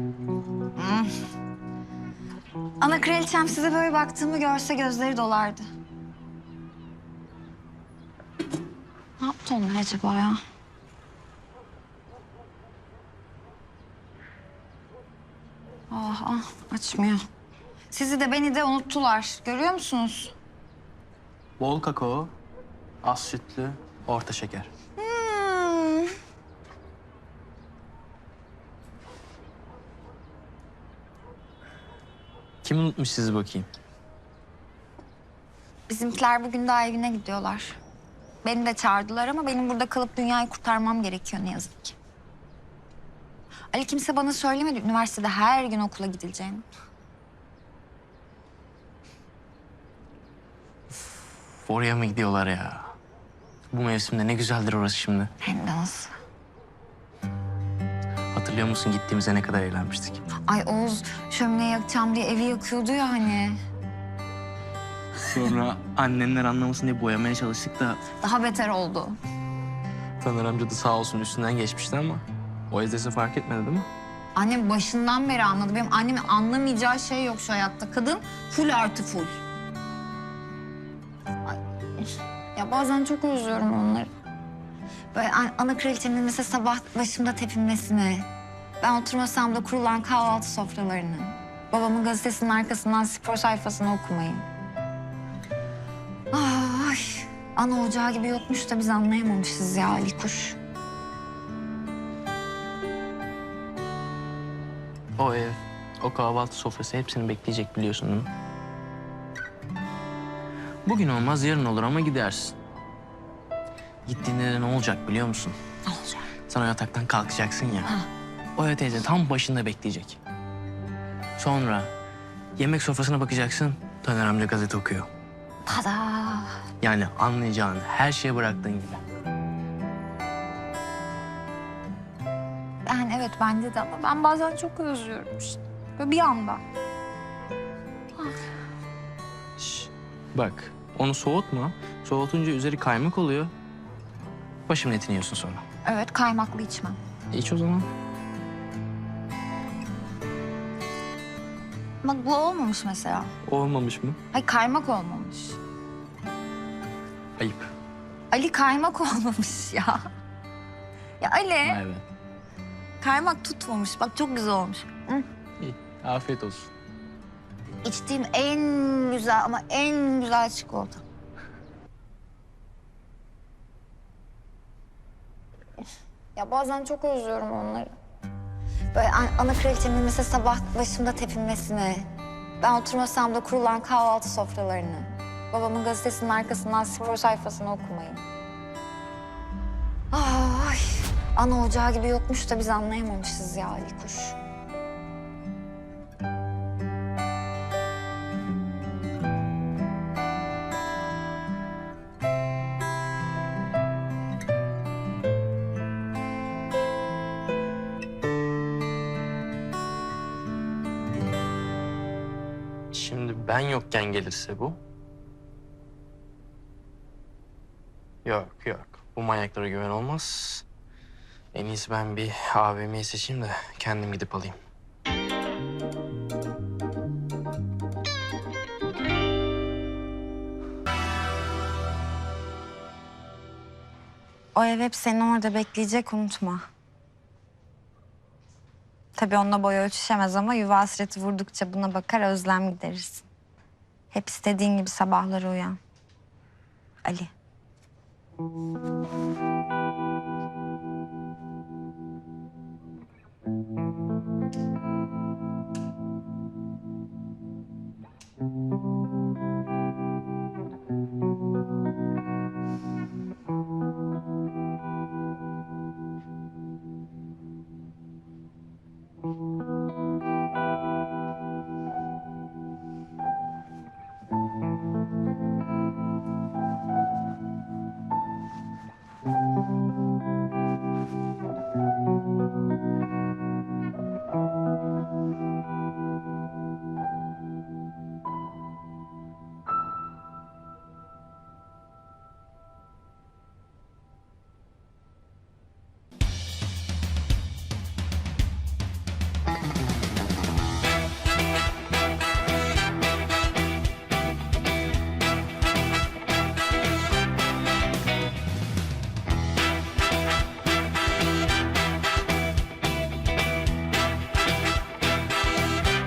Hmm. Ana kraliçem size böyle baktığımı görse gözleri dolardı. Ne yaptı onlar acaba ya? Ah ah açmıyor. Sizi de beni de unuttular. Görüyor musunuz? Bol kakao, az sütlü, orta şeker. Kim unutmuş sizi bakayım? Bizimkiler bugün daha evine gidiyorlar. Beni de çağırdılar ama benim burada kalıp dünyayı kurtarmam gerekiyor ne yazık ki. Ali kimse bana söylemedi üniversitede her gün okula gidileceğini. Oraya mı gidiyorlar ya? Bu mevsimde ne güzeldir orası şimdi. Hem de nasıl. Hatırlıyor musun gittiğimizde ne kadar eğlenmiştik? Ay Oğuz şömine yakacağım diye evi yakıyordu ya hani. Sonra annenler anlamasın diye boyamaya çalıştık da Daha beter oldu. Taner amca da sağ olsun üstünden geçmişti ama o ezesi fark etmedi değil mi? Annem başından beri anladı. Benim annemin anlamayacağı şey yok şu hayatta. Kadın full artı full. Ay, ya bazen çok özlüyorum onları. Böyle an- ana kraliçemin mesela sabah başımda tepinmesini. Ben oturmasam da kurulan kahvaltı sofralarını. Babamın gazetesinin arkasından spor sayfasını okumayı. Ay, ana ocağı gibi yokmuş da biz anlayamamışız ya Ali Kuş. O ev, o kahvaltı sofrası hepsini bekleyecek biliyorsun değil mi? Bugün olmaz yarın olur ama gidersin. Gittiğinde de ne olacak biliyor musun? Ne olacak? Sen o yataktan kalkacaksın ya. Ha. Oya teyze tam başında bekleyecek. Sonra yemek sofrasına bakacaksın. Taner amca gazete okuyor. Tada! Yani anlayacağın her şeye bıraktığın gibi. Yani evet bence de ama ben bazen çok özlüyorum işte. Böyle bir anda. Şş, bak onu soğutma. Soğutunca üzeri kaymak oluyor. Başımın etini yiyorsun sonra. Evet kaymaklı içmem. İç o zaman. Bak bu olmamış mesela. Olmamış mı? Hayır kaymak olmamış. Ayıp. Ali kaymak olmamış ya. Ya Ali Evet. kaymak tutmamış. Bak çok güzel olmuş. Hı. İyi. Afiyet olsun. İçtiğim en güzel ama en güzel çikolata. Ya bazen çok özlüyorum onları. Böyle an- ana kraliçemin mesela sabah başımda tepinmesini. Ben oturmasam da kurulan kahvaltı sofralarını. Babamın gazetesinin arkasından spor sayfasını okumayı. Ay, ana ocağı gibi yokmuş da biz anlayamamışız ya Ali Kuş. Ben yokken gelirse bu. Yok yok. Bu manyaklara güven olmaz. En iyisi ben bir AVM'yi seçeyim de kendim gidip alayım. O ev hep seni orada bekleyecek unutma. Tabii onunla boy ölçüşemez ama yuva hasreti vurdukça buna bakar özlem giderirsin. Hep istediğin gibi sabahları uyan. Ali.